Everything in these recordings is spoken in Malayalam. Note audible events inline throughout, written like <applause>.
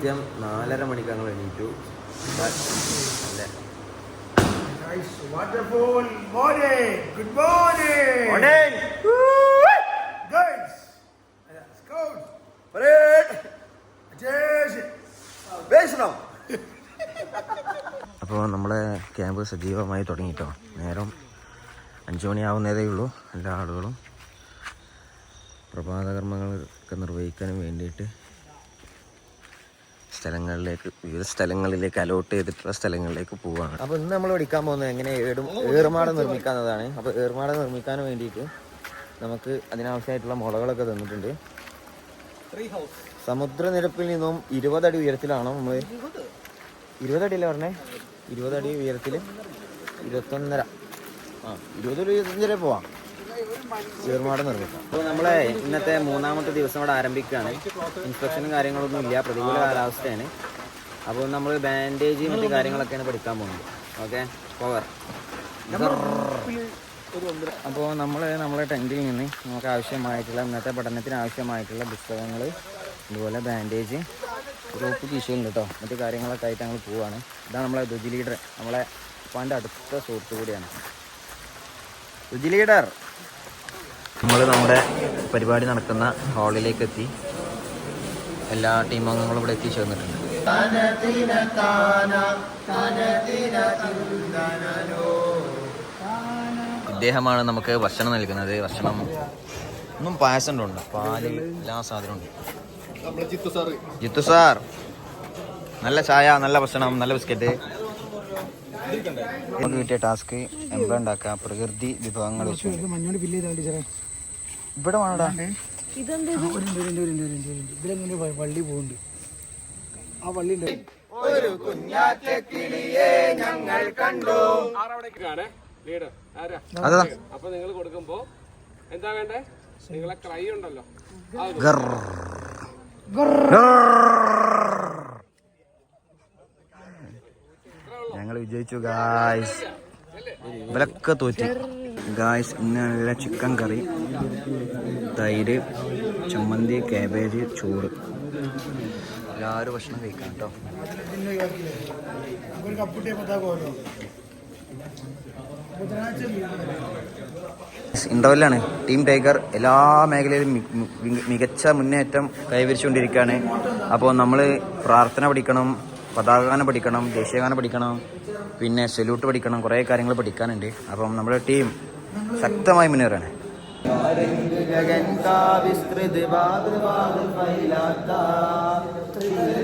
കൃത്യം നാലര മണിക്ക് ഞങ്ങൾ എണീറ്റു അല്ലേ Guys, wonderful morning. Good morning. Guys, let's go. Attention. അപ്പോൾ നമ്മളെ ക്യാമ്പ് സജീവമായി തുടങ്ങിട്ടോ നേരം അഞ്ചു മണിയാവുന്നതേ ഉള്ളൂ എല്ലാ ആളുകളും പ്രഭാതകർമ്മങ്ങളൊക്കെ നിർവഹിക്കാനും വേണ്ടിയിട്ട് സ്ഥലങ്ങളിലേക്ക് വിവിധ സ്ഥലങ്ങളിലേക്ക് അലോട്ട് ചെയ്തിട്ടുള്ള സ്ഥലങ്ങളിലേക്ക് പോവാണ്. അപ്പോൾ ഇന്ന് നമ്മൾ പഠിക്കാൻ പോകുന്നത് എങ്ങനെ ഏടും ഏറുമാട നിർമ്മിക്കാവുന്നതാണ്. അപ്പോൾ ഏറുമാട നിർമ്മിക്കാൻ വേണ്ടിയിട്ട് നമുക്ക് അതിനാവശ്യമായിട്ടുള്ള മുളകളൊക്കെ തന്നിട്ടുണ്ട്. സമുദ്രനിരപ്പിൽ നിന്നും ഇരുപതടി ഉയരത്തിലാണ് നമ്മൾ ഇരുപതടിയല്ലേ പറഞ്ഞേ? ഇരുപതടി ഉയരത്തിൽ ഇരുപത്തൊന്നര. ആ ഇരുപതൊരു ഇരുപത്തഞ്ചര പോവാം. ചെറുമാട് നിർമ്മിക്കാം. അപ്പോൾ നമ്മളെ ഇന്നത്തെ മൂന്നാമത്തെ ദിവസം ഇവിടെ ആരംഭിക്കുകയാണ്. ഇൻസ്പെക്ഷനും കാര്യങ്ങളൊന്നും ഇല്ല. പ്രതികൂല കാലാവസ്ഥയാണ്. അപ്പോൾ നമ്മൾ ബാൻഡേജ് മറ്റു കാര്യങ്ങളൊക്കെയാണ് പഠിക്കാൻ പോകുന്നത്. ഓക്കെ പവർ അപ്പോൾ നമ്മൾ നമ്മളെ ടെന്റിൽ നിന്ന് നമുക്ക് ആവശ്യമായിട്ടുള്ള ഇന്നത്തെ പഠനത്തിന് ആവശ്യമായിട്ടുള്ള പുസ്തകങ്ങൾ അതുപോലെ ബാൻഡേജ് റോപ്പ് കീശയുണ്ട് കേട്ടോ മറ്റു കാര്യങ്ങളൊക്കെ ആയിട്ട് ഞങ്ങൾ പോവുകയാണ് ഇതാണ് നമ്മളെ രുചി ലീഡർ നമ്മളെ ഉപ്പാന്റെ അടുത്ത സുഹൃത്തു കൂടിയാണ്. രുചി ലീഡർ നമ്മൾ നമ്മുടെ പരിപാടി നടക്കുന്ന ഹാളിലേക്ക് എത്തി എല്ലാ ടീം അംഗങ്ങളും ഇവിടെ എത്തിച്ചേർന്നിട്ടുണ്ട് ഇദ്ദേഹമാണ് നമുക്ക് ഭക്ഷണം നൽകുന്നത്. ഭക്ഷണം ഒന്നും പായസം ഉണ്ട് പാൽ എല്ലാ സാധനമുണ്ട് ജിത്തു സാർ നല്ല ചായ നല്ല ഭക്ഷണം നല്ല ബിസ്ക്കറ്റ്. നമുക്ക് കിട്ടിയ ടാസ്ക് എംബ്ര ഉണ്ടാക്കുക. പ്രകൃതി വിഭവങ്ങൾ വെച്ച് ഇവിടെ വേണടാ. ഇതിലെങ്ങനെ വള്ളി പോകുന്നുണ്ട് ആ വള്ളി ഉണ്ട് ലീഡർ ആരാ? കണ്ടു അപ്പൊ നിങ്ങൾ കൊടുക്കുമ്പോ എന്താ വേണ്ടേ? നിങ്ങളെ ക്രൈ ഉണ്ടല്ലോ. ഞങ്ങൾ വിജയിച്ചു ഗായ്സ് ഇവരൊക്കെ തോറ്റി. ഗായ്സ് ഇന്ന് നല്ല ചിക്കൻ കറി. തൈര് ചമ്മന്തി കാബേജ് ചോറ്. എല്ലാവരും ഭക്ഷണം കഴിക്കാം കേട്ടോ. ഇന്റർവെല്ലാണ് ടീം ടൈഗർ എല്ലാ മേഖലയിലും മികച്ച മുന്നേറ്റം കൈവരിച്ചുകൊണ്ടിരിക്കുകയാണ്. അപ്പോൾ നമ്മൾ പ്രാർത്ഥന പഠിക്കണം പതാകഗാനം പഠിക്കണം ദേശീയഗാനം പഠിക്കണം പിന്നെ സല്യൂട്ട് പഠിക്കണം കുറേ കാര്യങ്ങൾ പഠിക്കാനുണ്ട്. അപ്പം നമ്മുടെ ടീം ശക്തമായി മുന്നേറാണ്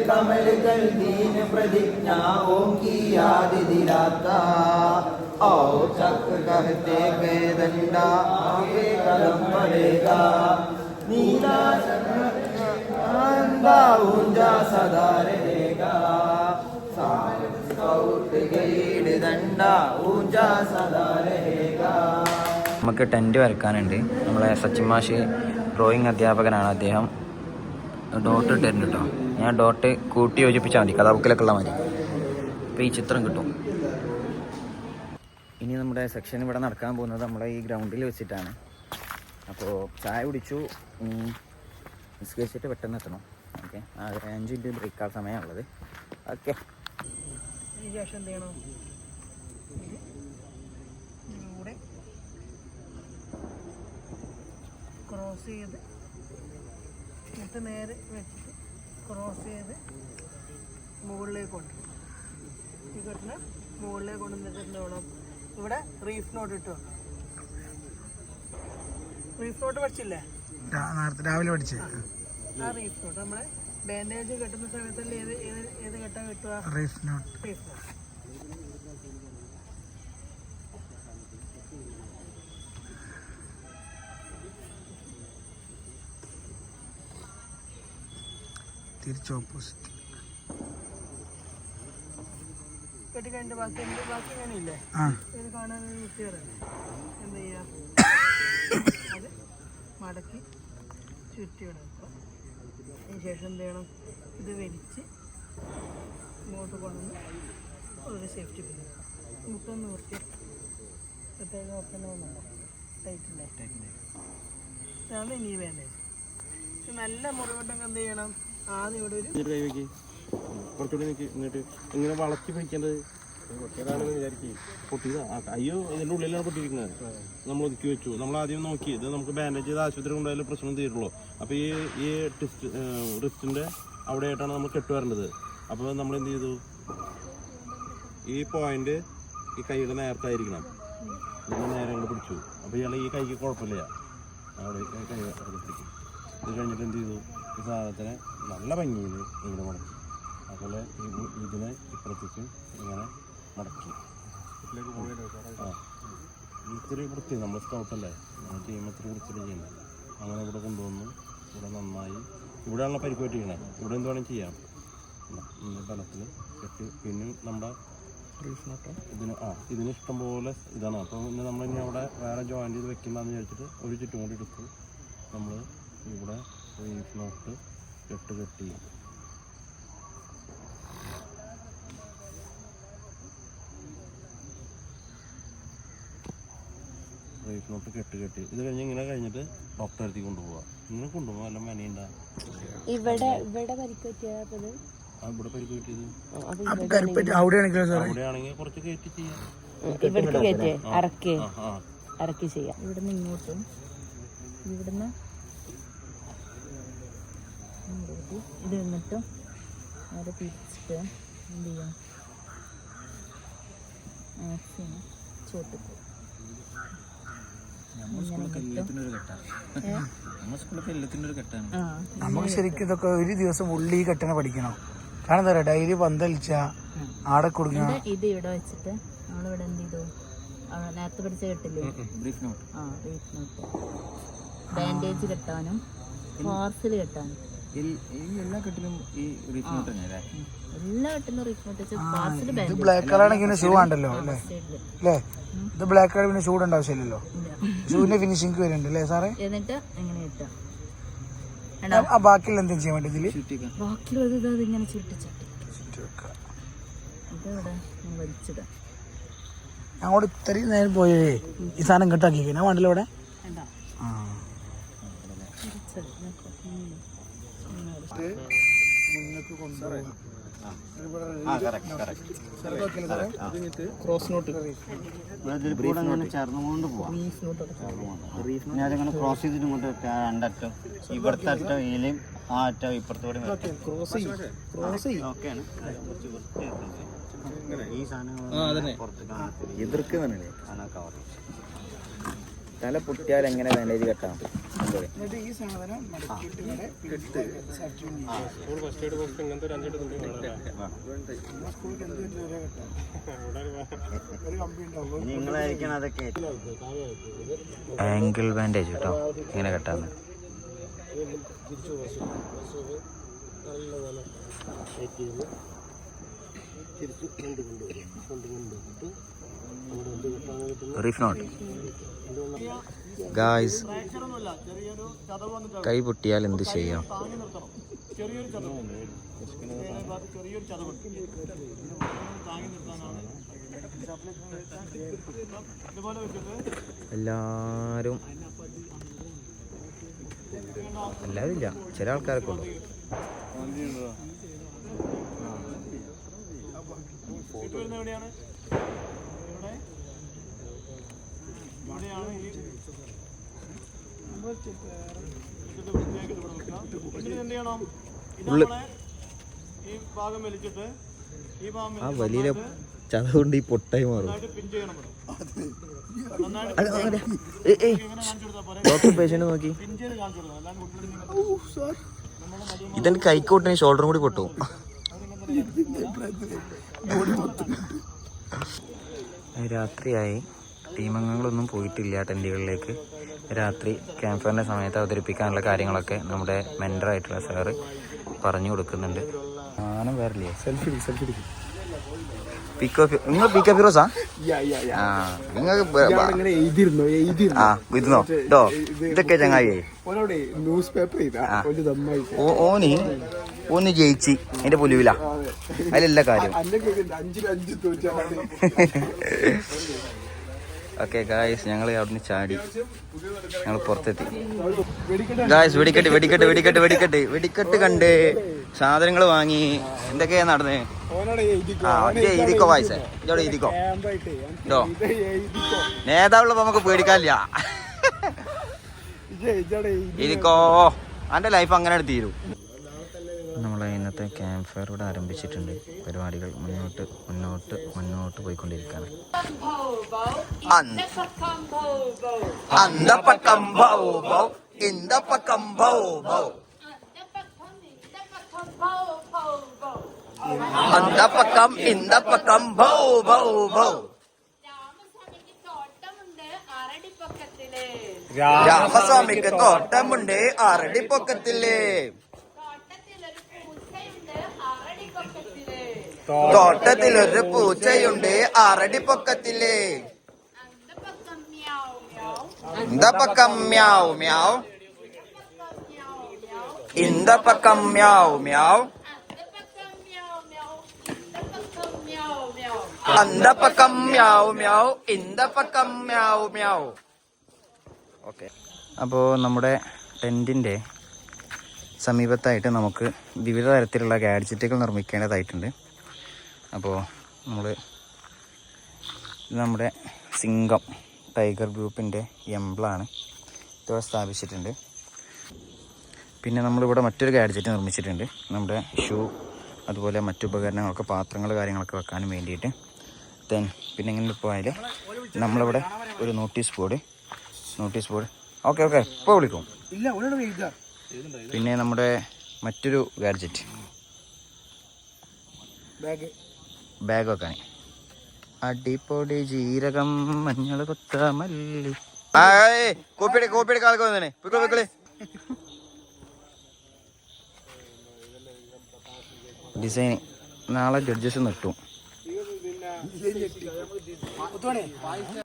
कमल दीन प्रतिज्ञा ओम की याद दिलाता आओ चक कहते गए दंडा आगे कदम पड़ेगा नीला अंधा ऊंजा सदा रहेगा स्काउट गाइड दंडा ऊंजा सदा रहेगा നമുക്ക് ടെന്റ് വരക്കാനുണ്ട് നമ്മളെ സച്ചിൻ മാഷ് ഡ്രോയിങ് അധ്യാപകനാണ്. അദ്ദേഹം ഡോട്ട് ഇട്ടിട്ടുണ്ട് കേട്ടോ ഞാൻ ഡോട്ട് കൂട്ടി യോജിപ്പിച്ചാൽ മതി. കഥാബുക്കിലൊക്കെ ഉള്ള മതി അപ്പോൾ ഈ ചിത്രം കിട്ടും. ഇനി നമ്മുടെ സെക്ഷൻ ഇവിടെ നടക്കാൻ പോകുന്നത് നമ്മളെ ഈ ഗ്രൗണ്ടിൽ വെച്ചിട്ടാണ്. അപ്പോൾ ചായ കുടിച്ചു. നിസ്കരിച്ചിട്ട് പെട്ടെന്ന് എത്തണം. ഓക്കെ. ആ ഒരു അഞ്ച് മിനിറ്റ് ബ്രേക്കാൾ സമയമുള്ളത്. ഓക്കെ. ശേഷം ഇത് ഇതിലൂടെ ക്രോസ് ചെയ്ത് എന്നിട്ട് നേരെ വെച്ചിട്ട് ക്രോസ് ചെയ്ത് മുകളിലേക്ക് കൊണ്ടുവരും ഈ കെട്ടിന് മുകളിലേക്ക് കൊണ്ടുവന്നിട്ട് എന്ത് വേണം ഇവിടെ റീഫ് നോട്ട് ഇട്ട് റീഫ് നോട്ട് പഠിച്ചില്ലേ? രാവിലെ പഠിച്ചു. ആ. റീഫ് നോട്ട് നമ്മളെ ബാൻഡേജ് കെട്ടുന്ന സമയത്തല്ലേ ഏത് ഏത് ഏത് കെട്ടാൻ കിട്ടുക? റീഫ് നോട്ട് റീഫ് നോട്ട് ചെയ്യാം? ഓപ്പോസിറ്റ് മടക്കി ചുറ്റി വിടക്കുക അതിന് ശേഷം എന്ത് ചെയ്യണം? ഇത് വലിച്ച് ഇങ്ങോട്ട് കൊണ്ടുവന്ന് ഒരു സേഫ്റ്റി പിന്നെ മുട്ടൊന്ന് നിർത്തി. പ്രത്യേകം ഓർക്കണമെന്നുണ്ടോ ടൈറ്റില്ലേ അതാണ് ഇനി വേണ്ടത്. നല്ല മുറിവുണ്ടെങ്കിൽ എന്ത് ചെയ്യണം? കുറച്ചുകൂടി നിൽക്ക് ഇങ്ങോട്ട്. ഇങ്ങനെ വളച്ച് പിടിക്കേണ്ടത് പൊട്ടിയതാ. ആ, അയ്യോ ഇതിന്റെ ഉള്ളിലാണ് പൊട്ടിയിരിക്കുന്നത്. നമ്മൾ ഒതുക്കി വെച്ചു. നമ്മൾ ആദ്യം നോക്കി. ഇത് നമുക്ക് ബാൻഡേജ് ചെയ്ത് ആശുപത്രി കൊണ്ടുപോയാലും പ്രശ്നം തീരുള്ളൂ. അപ്പോൾ ഈ ഈ ടിസ്റ്റ് റിസ്റ്റിന്റെ അവിടെയായിട്ടാണ് നമ്മൾ കെട്ട് വരേണ്ടത്. അപ്പോൾ നമ്മൾ എന്ത് ചെയ്തു? ഈ പോയിന്റ് ഈ കൈയുടെ നേരത്തായിരിക്കണം നമ്മൾ നേരെ അങ്ങോട്ട് പിടിച്ചു. അപ്പോൾ ഇയാൾ ഈ കൈക്ക് കുഴപ്പമില്ല. അവിടെ കൈ പിടിക്കും ഇത് കഴിഞ്ഞിട്ട് എന്ത് ചെയ്തു? ഈ സാധനത്തിനെ നല്ല ഭംഗിയിൽ ഇങ്ങനെ മുടക്കി. അതുപോലെ ഇത് ഇതിനെ ഇപ്പുറത്തേക്ക് ഇങ്ങനെ മുടക്കി. ആ. ഇത്തിരി വൃത്തി നമ്മൾ സ്കൗട്ടല്ലേ നമ്മൾ ചെയ്യുമ്പോൾ ഇത്തിരി വൃത്തിയിൽ ചെയ്യുന്നത് അങ്ങനെ ഇവിടെ കൊണ്ടുവന്നു. ഇവിടെ നന്നായി. ഇവിടെയാണല്ലോ പരിക്ക് പറ്റിക്കണേ. ഇവിടെ എന്ത് വേണമെങ്കിൽ ചെയ്യാം. ബലത്തിൽ കെട്ടി പിന്നെ നമ്മുടെ ഇതിന് ആ ഇതിന് ഇഷ്ടം പോലെ ഇതാണ്. അപ്പോൾ പിന്നെ നമ്മൾ ഇനി അവിടെ വേറെ ജോയിൻ ചെയ്ത് വെക്കുന്നതെന്ന് വിചാരിച്ചിട്ട് ഒരു ചുറ്റും കൂടി എടുത്ത്. നമ്മൾ ഇവിടെ റീഫ് നോട്ട് കെട്ട് കെട്ടി. റീഫ് നോട്ട് കെട്ട് കെട്ടി. ഇത് കഴിഞ്ഞ് ഇങ്ങനെ കഴിഞ്ഞിട്ട് ഡോക്ടറെ അടുത്തേക്ക് കൊണ്ടുപോവാ. ഇങ്ങനെ കൊണ്ടുപോകാൻ വല്ല മനയുണ്ടാ ഇവിടെ ഇവിടെ പരിക്ക് പറ്റിയത് ഇവിടെ പരിക്ക് പറ്റിയത്? അവിടെയാണെങ്കിൽ കുറച്ച് കയറ്റി ചെയ്യാം. ഇവിടേക്ക് കയറ്റേ ഇറക്കി ചെയ്യാം. ഇവിടുന്ന് ഇങ്ങോട്ടും. ഇവിടുന്ന് ഇങ്ങോട്ട് ഇത് നിന്നിട്ടും അവിടെ തിരിച്ചിട്ട് എന്ത് ചെയ്യാം? മാക്സിമം ചോട്ട് പോകും നമുക്ക് ശരിക്കും ഇതൊക്കെ ഒരു ദിവസം ഉള്ളി കെട്ടണ പഠിക്കണം. കാരണം എന്താ പറയുക ഡെയിലി പന്തലിച്ച ആടെ കൊടുക്കണം ഇത് ഇവിടെ വെച്ചിട്ട് നമ്മളിവിടെ എന്ത് ചെയ്തു? നേരത്തെ പഠിച്ച കെട്ടില്ലേ? ബ്രീഫ് നോട്ട് ആ നോട്ട് ബാൻഡേജ് കെട്ടാനും പാർസൽ കെട്ടാനും. എല്ലാ കെട്ടിലും ഈ നോട്ട് തന്നെയല്ലേ ഇത് ബ്ലാക്ക് കളറാണ് പിന്നെ ഷൂ ആണ്ടല്ലോ അല്ലേ? അല്ലേ? ഇത് ബ്ലാക്ക് കളർ പിന്നെ ഷൂ ഇടേണ്ട ആവശ്യമില്ലല്ലോ. ഷൂവിന്റെ ഫിനിഷിംഗ് വരുന്നുണ്ട് അല്ലേ സാറേ? എന്നിട്ട് എങ്ങനെ കിട്ടാം ആ ബാക്കിയുള്ള എന്തെങ്കിലും ചെയ്യാൻ വേണ്ടി ഇതിൽ? ബാക്കിയുള്ളത് അങ്ങോട്ട് ഇത്രയും നേരം പോയേ ഈ സാധനം കെട്ടാക്കി ഞാൻ വേണ്ടല്ലോ ഇവിടെ? ആ. കൂടെ അങ്ങനെ ചേർന്നുകൊണ്ട് പോവാം. ഇനി അതങ്ങനെ ക്രോസ് ചെയ്തിട്ട് ഇങ്ങോട്ട് രണ്ടറ്റം ഇവിടുത്തെ അറ്റം ഇതിലും ആ അറ്റം ഇപ്പുറത്തെ കൂടെ ഓക്കെയാണ് കുറച്ച് വൃത്തിയാക്കുന്നത്. ഈ സാധനങ്ങൾ പുറത്ത് എതിർക്കുന്നല്ലേ കാണാൻ കവർ തല പൊട്ടിയാൽ എങ്ങനെ ബാൻഡേജ് കെട്ടാം? നിങ്ങളായിരിക്കണം അതൊക്കെ. ആംഗിൾ ബാൻഡേജ് കേട്ടോ. ഇങ്ങനെ കെട്ടാന്ന്? റിഫ് നോട്ട് ഗായ്സ് കൈ പൊട്ടിയാൽ എന്ത് ചെയ്യാം? എല്ലാരും എല്ലാവരും ഇല്ല ചില ആൾക്കാരൊക്കെ ഉള്ളു. ഈ ആ വലിയ ചതവുകൊണ്ട് ഈ പൊട്ടായി മാറും. ഡോക്ടർ പേഷ്യന്റ് നോക്കി. ഇതെന്റെ കൈക്ക് പൊട്ടിന് ഷോൾഡറും കൂടി പൊട്ടും. രാത്രിയായി. ടീമംഗങ്ങളൊന്നും പോയിട്ടില്ല ടെന്റുകളിലേക്ക് രാത്രി ക്യാമ്പ് ഫയറിന്റെ സമയത്ത് അവതരിപ്പിക്കാനുള്ള കാര്യങ്ങളൊക്കെ നമ്മുടെ മെന്ററായിട്ടുള്ള സാറ് പറഞ്ഞു കൊടുക്കുന്നുണ്ട്. ആനം വരില്ലേ സെൽഫി സെൽഫി പിക്കോ നിങ്ങൾ പിക്കോ ഫിറോസാ ആ? നിങ്ങൾക്ക് എഴുതിയിരുന്നോ? എഴുതിയിരുന്നു? ആ ഇരുന്നോ? കേട്ടോ ഇതൊക്കെ ചങ്ങായി. ന്യൂസ് പേപ്പർ ഓന് ഒന്ന് ജയിച്ച് അതിന്റെ പൊലിവില. അതിലല്ല കാര്യം <laughs> അന്റെ അഞ്ചിൽ അഞ്ച് തോറ്റാണ് ഓക്കെ ഗായ്സ് ഞങ്ങൾ അവിടുന്ന് ചാടി. ഞങ്ങൾ പുറത്തെത്തി. ഗായ്സ് വെടിക്കെട്ട് വെടിക്കെട്ട് വെടിക്കെട്ട് വെടിക്കെട്ട് വെടിക്കെട്ട് കണ്ട് സാധനങ്ങൾ വാങ്ങി. എന്തൊക്കെയാ നടന്നേ? എഴുതിക്കോ വായിസേ ഇതോടെ എഴുതിക്കോ. ഇതോ. നേതാവുള്ളപ്പോ നമുക്ക് പേടിക്കാനില്ല. എഴുതിക്കോ. അന്റെ ലൈഫ് അങ്ങനെ തീരും. നമ്മളെ ഇന്നത്തെ ക്യാമ്പ് ഫയർ ഇവിടെ ആരംഭിച്ചിട്ടുണ്ട്. പരിപാടികൾ മുന്നോട്ട് മുന്നോട്ട് മുന്നോട്ട് പോയിക്കൊണ്ടിരിക്കുകയാണ്. അന്തപ്പക്കം ഭൗ ഭൗ ഭൗ രാമസ്വാമിക്ക് തോട്ടമുണ്ട് ആറടി പൊക്കത്തിൽ തോട്ടത്തിലൊരു പൂച്ചയുണ്ട് ആറടി പൊക്കത്തില്ലേ ഇന്തപ്പക്കം മ്യാവ് മ്യാവ്. ഇന്തപ്പക്കം മ്യാവ് മ്യാവ്. അന്തപ്പക്കം മ്യാവ് മ്യാവ്. ഇന്തപ്പക്കം മ്യാവ് മ്യാവ്. ഓക്കെ. അപ്പോൾ നമ്മുടെ ടെന്റിന്റെ സമീപത്തായിട്ട് നമുക്ക് വിവിധ തരത്തിലുള്ള ഗാഡ്ജറ്റുകൾ നിർമ്മിക്കേണ്ടതായിട്ടുണ്ട്. അപ്പോൾ നമ്മൾ നമ്മുടെ സിംഗം ടൈഗർ ഗ്രൂപ്പിന്റെ എംബ്ലാണ് ഇതോടെ സ്ഥാപിച്ചിട്ടുണ്ട്. പിന്നെ നമ്മളിവിടെ മറ്റൊരു ഗാഡ്ജറ്റ് നിർമ്മിച്ചിട്ടുണ്ട്. നമ്മുടെ ഷൂ അതുപോലെ മറ്റു ഉപകരണങ്ങളൊക്കെ പാത്രങ്ങൾ കാര്യങ്ങളൊക്കെ വെക്കാനും വേണ്ടിയിട്ട്. ദെൻ പിന്നെ ഇങ്ങനെ പോയാൽ നമ്മളിവിടെ ഒരു notice board notice board okay okay ഇപ്പോൾ വിളിക്കും. പിന്നെ നമ്മുടെ മറ്റൊരു ഗാഡ്ജറ്റ്. ബാഗ് ബാഗ് വെക്കാൻ അടിപൊളി ജീരകം മഞ്ഞൾ കൊത്തമല്ലി. കോപ്പിയുടെ കോപ്പിയുടെ കാലൊക്കെ വന്നേ പൊയ്ക്കോളി പൊയ്ക്കോളി ഡിസൈൻ നാളെ ജഡ്ജസ് നിർത്തും